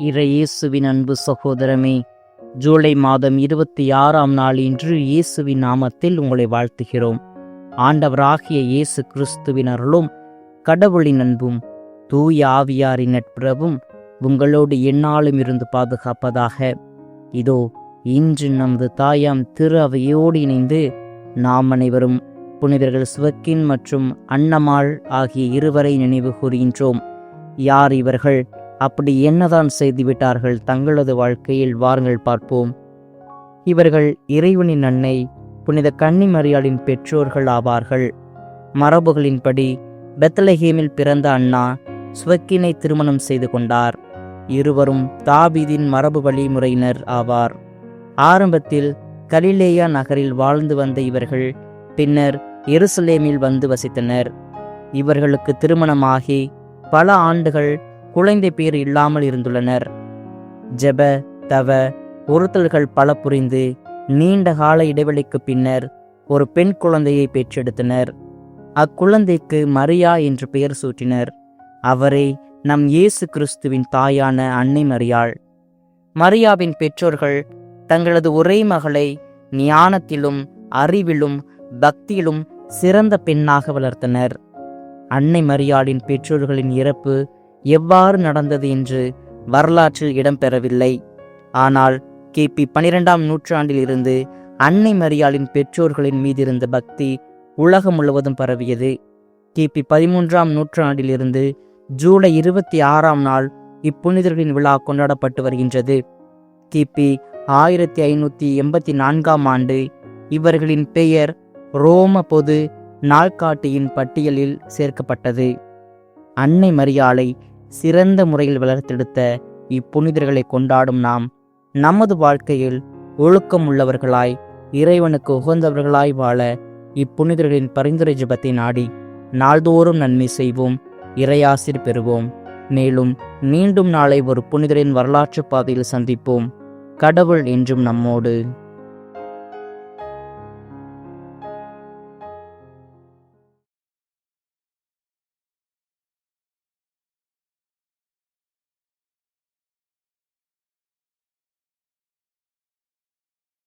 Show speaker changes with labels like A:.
A: இறையேசுவின் அன்பு சகோதரமே ஜூலை மாதம் இருபத்தி ஆறாம் நாள் இன்று இயேசுவின் நாமத்தில் உங்களை வாழ்த்துகிறோம். ஆண்டவராகிய இயேசு கிறிஸ்துவின் அருளும் கடவுளின் அன்பும் தூய ஆவியாரின் நட்புறவும் உங்களோடு எந்நாளும் இருந்து பாதுகாப்பதாக. இதோ இன்று நமது தாயாம் திரு அவையோடு இணைந்து நாம் அனைவரும் புனிதர்கள் சிவக்கின் மற்றும் அன்னமாள் ஆகிய இருவரை நினைவு கூறுகின்றோம். யார் இவர்கள்? அப்படி என்னதான் செய்துவிட்டார்கள் தங்களது வாழ்க்கையில்? வாருங்கள் பார்ப்போம். இவர்கள் இறைவனின் அன்னை புனித கன்னிமரியாளின் பெற்றோர்கள் ஆவார்கள். மரபுகளின்படி பெத்தலஹேமில் பிறந்த அண்ணா ஸ்வக்கினை திருமணம் செய்து கொண்டார். இருவரும் தாபீதின் மரபு வழிமுறையினர் ஆவார். ஆரம்பத்தில் கலிலேயா நகரில் வாழ்ந்து வந்த இவர்கள் பின்னர் எருசலேமில் வந்து வசித்தனர். இவர்களுக்கு திருமணமாகி பல ஆண்டுகள் குழந்தை பேர் இல்லாமல் இருந்துள்ளனர். ஜெப தவ பொருத்தல்கள் பல புரிந்து நீண்ட கால இடைவெளிக்கு பின்னர் ஒரு பெண் குழந்தையை பெற்றெடுத்தனர். அக்குழந்தைக்கு மரியா என்று பெயர் சூட்டினர். அவரே நம் இயேசு கிறிஸ்துவின் தாயான அன்னை மரியாள். மரியாவின் பெற்றோர்கள் தங்களது ஒரே மகளை ஞானத்திலும் அறிவிலும் பக்தியிலும் சிறந்த பெண்ணாக வளர்த்தனர். அன்னை மரியாளின் பெற்றோர்களின் இறப்பு எவ்வாறு நடந்தது என்று வரலாற்றில் இடம்பெறவில்லை. ஆனால் கிபி பனிரெண்டாம் நூற்றாண்டில் இருந்து அன்னை மரியாளின் பெற்றோர்களின் மீதிருந்த பக்தி உலகம் முழுவதும் பரவியது. கிபி பதிமூன்றாம் நூற்றாண்டிலிருந்து ஜூலை இருபத்தி ஆறாம் நாள் இப்புனிதர்களின் விழா கொண்டாடப்பட்டு வருகின்றது. கிபி ஆயிரத்தி ஐநூற்றி எண்பத்தி நான்காம் ஆண்டு இவர்களின் பெயர் ரோம பொது நாள்காட்டியின் பட்டியலில் சேர்க்கப்பட்டது. அன்னை மரியாளை சிறந்த முறையில் வளர்த்தெடுத்த இப்புனிதர்களை கொண்டாடும் நாம் நமது வாழ்க்கையில் ஒழுக்கம் உள்ளவர்களாய் இறைவனுக்கு உகந்தவர்களாய் வாழ இப்புனிதர்களின் பரிந்துரை ஜபத்தை நாடி நாள்தோறும் நன்மை செய்வோம் இறையாசிர் பெறுவோம். மேலும் மீண்டும் நாளை ஒரு புனிதரின் வரலாற்று பாதையில் சந்திப்போம். கடவுள் என்றும் நம்மோடு.